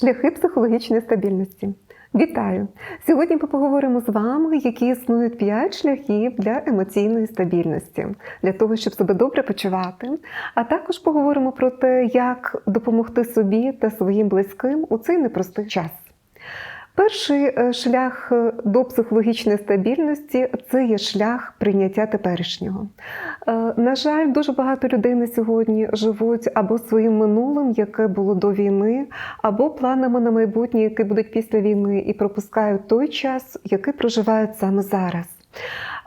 Шляхи психологічної стабільності. Вітаю! Сьогодні ми поговоримо з вами, які існують 5 шляхів для емоційної стабільності, для того, щоб себе добре почувати. А також поговоримо про те, як допомогти собі та своїм близьким у цей непростий час. Перший е, шлях е, до психологічної стабільності це є шлях прийняття теперішнього. Е, На жаль, дуже багато людей на сьогодні живуть або своїм минулим, яке було до війни, або планами на майбутнє, які будуть після війни, і пропускають той час, який проживають саме зараз.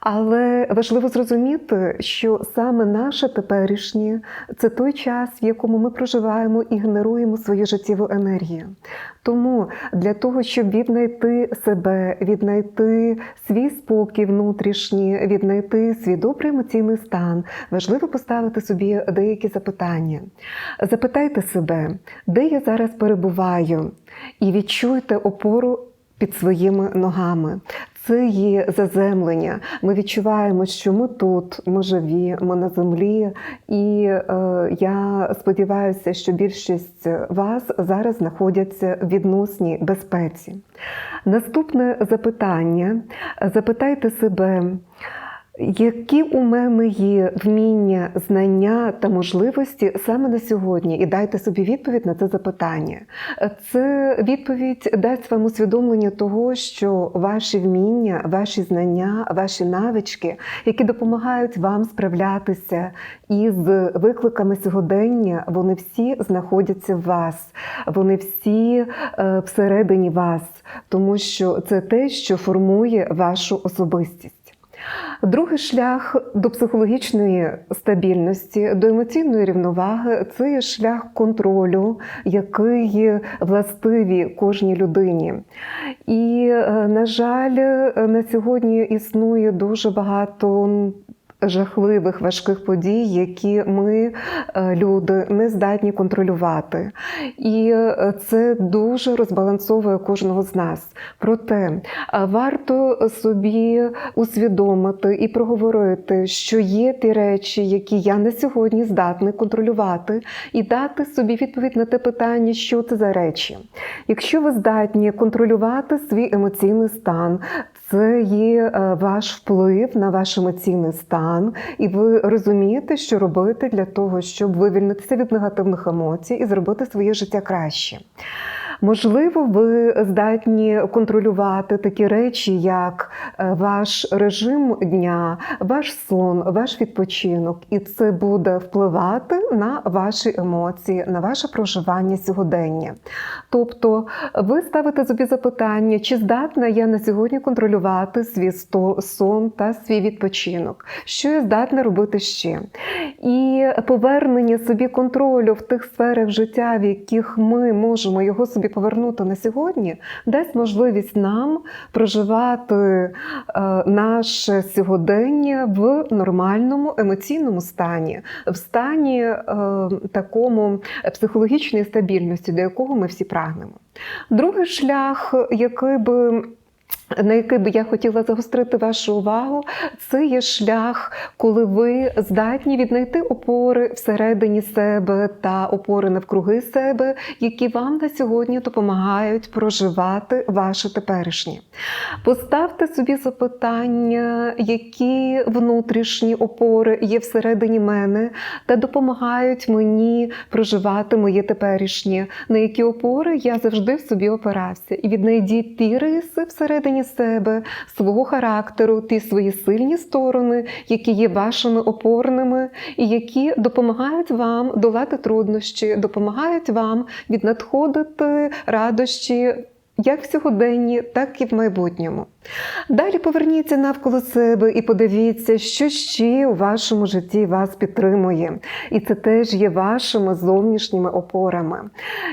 Але важливо зрозуміти, що саме наше теперішнє це той час, в якому ми проживаємо і генеруємо свою життєву енергію. Тому для того, щоб віднайти себе, віднайти свій спокій внутрішній, віднайти свій добрий емоційний стан, важливо поставити собі деякі запитання. Запитайте себе, де я зараз перебуваю, і відчуйте опору під своїми ногами. Це є заземлення. Ми відчуваємо, що ми тут, ми живі, ми на землі, і е, я сподіваюся, що більшість вас зараз знаходяться в відносній безпеці. Наступне запитання: запитайте себе. Які у мене є вміння, знання та можливості саме на сьогодні, і дайте собі відповідь на це запитання. Це відповідь дасть вам усвідомлення того, що ваші вміння, ваші знання, ваші навички, які допомагають вам справлятися із викликами сьогодення, вони всі знаходяться в вас, вони всі е, всередині вас, тому що це те, що формує вашу особистість. Другий шлях до психологічної стабільності, до емоційної рівноваги це є шлях контролю, який властиві кожній людині. І, е, на жаль, на сьогодні існує дуже багато. Жахливих важких подій, які ми, е, люди, не здатні контролювати. І е, це дуже розбалансовує кожного з нас. Проте е, варто собі усвідомити і проговорити, що є ті речі, які я на сьогодні здатний контролювати, і дати собі відповідь на те питання, що це за речі. Якщо ви здатні контролювати свій емоційний стан, це є ваш вплив на ваш емоційний стан, і ви розумієте, що робити для того, щоб вивільнитися від негативних емоцій і зробити своє життя краще. Можливо, ви здатні контролювати такі речі, як е, ваш режим дня, ваш сон, ваш відпочинок, і це буде впливати на ваші емоції, на ваше проживання сьогодення. Тобто, ви ставите собі запитання, чи здатна я на сьогодні контролювати свій сон та свій відпочинок, що я здатна робити ще. І повернення собі контролю в тих сферах життя, в яких ми можемо його собі повернути на сьогодні, дасть можливість нам проживати е, наше сьогодення в нормальному емоційному стані, в стані е, такому психологічної стабільності, до якого ми всі прагнемо. Другий шлях, який би на який би я хотіла загострити вашу увагу, це є шлях, коли ви здатні віднайти опори всередині себе та опори навкруги себе, які вам на сьогодні допомагають проживати ваше теперішнє. Поставте собі запитання, які внутрішні опори є всередині мене та допомагають мені проживати моє теперішнє, на які опори я завжди в собі опирався. І віднайдіть ті риси всередині себе, свого характеру, ті свої сильні сторони, які є вашими опорними, і які допомагають вам долати труднощі, допомагають вам віднадходити радощі як в сьогоденні, так і в майбутньому. Далі поверніться навколо себе і подивіться, що ще у вашому житті вас підтримує. І це теж є вашими зовнішніми опорами.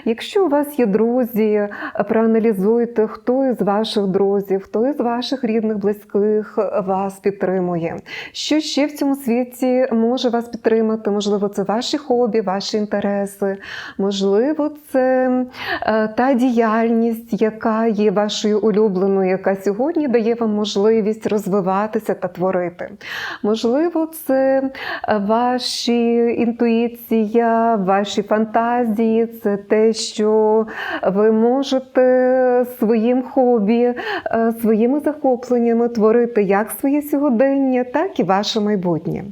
Якщо у вас є друзі, проаналізуйте, хто із ваших друзів, хто із ваших рідних, близьких вас підтримує. Що ще в цьому світі може вас підтримати? Можливо, це ваші хобі, ваші інтереси, можливо, це е, та діяльність, яка є вашою улюбленою, яка сьогодні сьогодні дає вам можливість розвиватися та творити. Можливо, це ваші інтуїція, ваші фантазії, це те, що ви можете своїм хобі, е, своїми захопленнями творити як своє сьогодення, так і ваше майбутнє.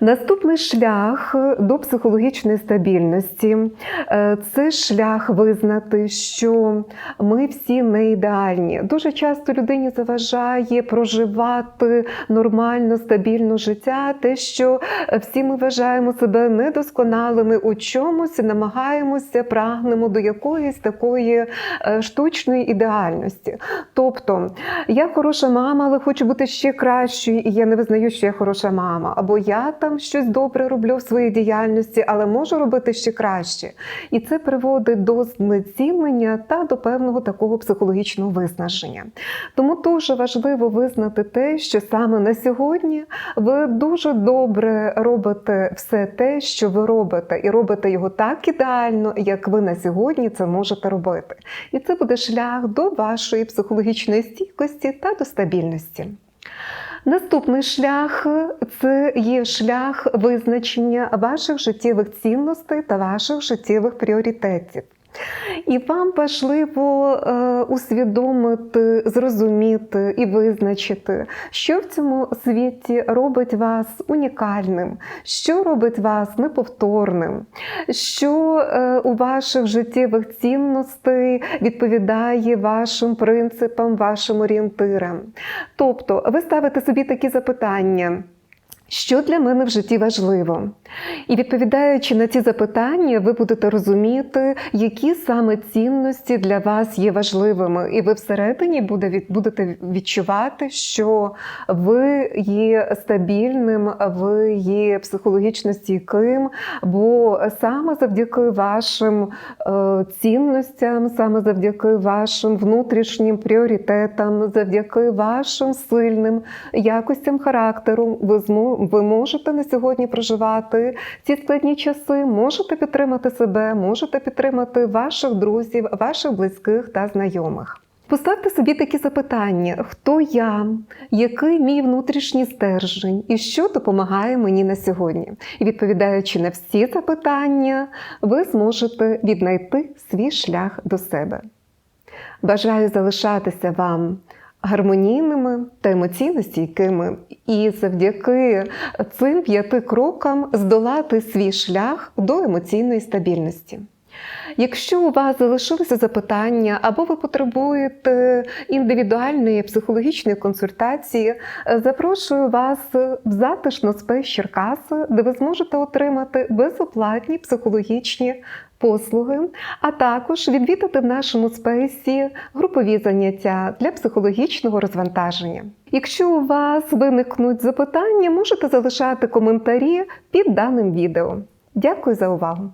Наступний шлях до психологічної стабільності е, це шлях визнати, що ми всі не ідеальні. Дуже часто людині заважає проживати нормально, стабільне життя, те, що всі ми вважаємо себе недосконалими у чомусь, намагаємося, прагнемо до якоїсь такої е, штучної ідеальності. Тобто, я хороша мама, але хочу бути ще кращою, і я не визнаю, що я хороша мама, або я там щось добре роблю в своїй діяльності, але можу робити ще краще. І це приводить до знецінення та до певного такого психологічного виснаження. Тому дуже важливо визнати те, що саме на сьогодні ви дуже добре робите все те, що ви робите, і робите його так ідеально, як ви на сьогодні це можете робити. І це буде шлях до вашої психологічної стійкості та до стабільності. Наступний шлях це є шлях визначення ваших життєвих цінностей та ваших життєвих пріоритетів. І вам важливо е, усвідомити, зрозуміти і визначити, що в цьому світі робить вас унікальним, що робить вас неповторним, що е, у ваших життєвих цінностей відповідає вашим принципам, вашим орієнтирам. Тобто, ви ставите собі такі запитання. Що для мене в житті важливо? І відповідаючи на ці запитання, ви будете розуміти, які саме цінності для вас є важливими, і ви всередині будете відчувати, що ви є стабільним, ви є психологічно стійким, бо саме завдяки вашим е, цінностям, саме завдяки вашим внутрішнім пріоритетам, завдяки вашим сильним якостям характеру, ви зможете ви можете на сьогодні проживати ці складні часи, можете підтримати себе, можете підтримати ваших друзів, ваших близьких та знайомих. Поставте собі такі запитання: хто я, який мій внутрішній стержень і що допомагає мені на сьогодні? І відповідаючи на всі запитання, ви зможете віднайти свій шлях до себе. Бажаю залишатися вам гармонійними та емоційно стійкими, і завдяки цим п'яти крокам здолати свій шлях до емоційної стабільності. Якщо у вас залишилися запитання, або ви потребуєте індивідуальної психологічної консультації, запрошую вас в затишно спейс Черкаси, де ви зможете отримати безоплатні психологічні послуги, а також відвідати в нашому спейсі групові заняття для психологічного розвантаження. Якщо у вас виникнуть запитання, можете залишати коментарі під даним відео. Дякую за увагу!